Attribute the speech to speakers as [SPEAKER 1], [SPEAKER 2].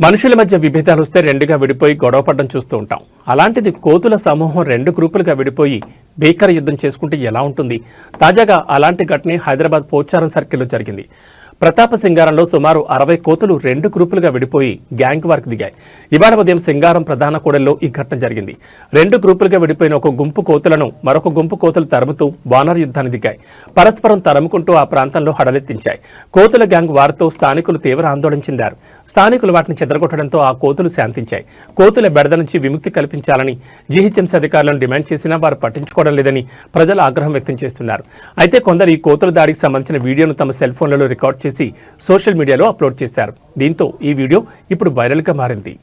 [SPEAKER 1] మనుషుల మధ్య విభేదాలు వస్తే రెండుగా విడిపోయి గొడవపడడం చూస్తూ ఉంటాం. అలాంటిది కోతుల సమూహం రెండు గ్రూపులుగా విడిపోయి భీకర యుద్ధం చేసుకుంటే ఎలా ఉంటుంది? తాజాగా అలాంటి ఘటనే హైదరాబాద్ పోచారం సర్కిల్లో జరిగింది. ప్రతాప సింగారంలో సుమారు అరవై కోతులు రెండు గ్రూపులుగా విడిపోయి గ్యాంగ్ వార్కు దిగాయి. ఇవాళ ఉదయం సింగారం ప్రధాన కూడల్లో ఈ ఘటన జరిగింది. రెండు గ్రూపులుగా విడిపోయిన ఒక గుంపు కోతులను మరొక గుంపు కోతులు తరుముతూ వానర్ యుద్ధాన్ని దిగాయి. పరస్పరం తరుముకుంటూ ఆ ప్రాంతంలో హడలెత్తించాయి. కోతుల గ్యాంగ్ వారితో స్థానికులు తీవ్ర ఆందోళన చెందారు. స్థానికులు వాటిని చెదరగొట్టడంతో ఆ కోతులు శాంతించాయి. కోతుల బెడద నుంచి విముక్తి కల్పించాలని జీహెచ్ఎంసీ అధికారులను డిమాండ్ చేసినా వారు పట్టించుకోవడం లేదని ప్రజలు ఆగ్రహం వ్యక్తం చేస్తున్నారు. అయితే కొందరు ఈ కోతుల దాడికి సంబంధించిన వీడియోను తమ సెల్ ఫోన్లలో రికార్డ్ చేసి సోషల్ మీడియాలో అప్లోడ్ చేశారు. దీంతో ఈ వీడియో ఇప్పుడు వైరల్గా మారింది.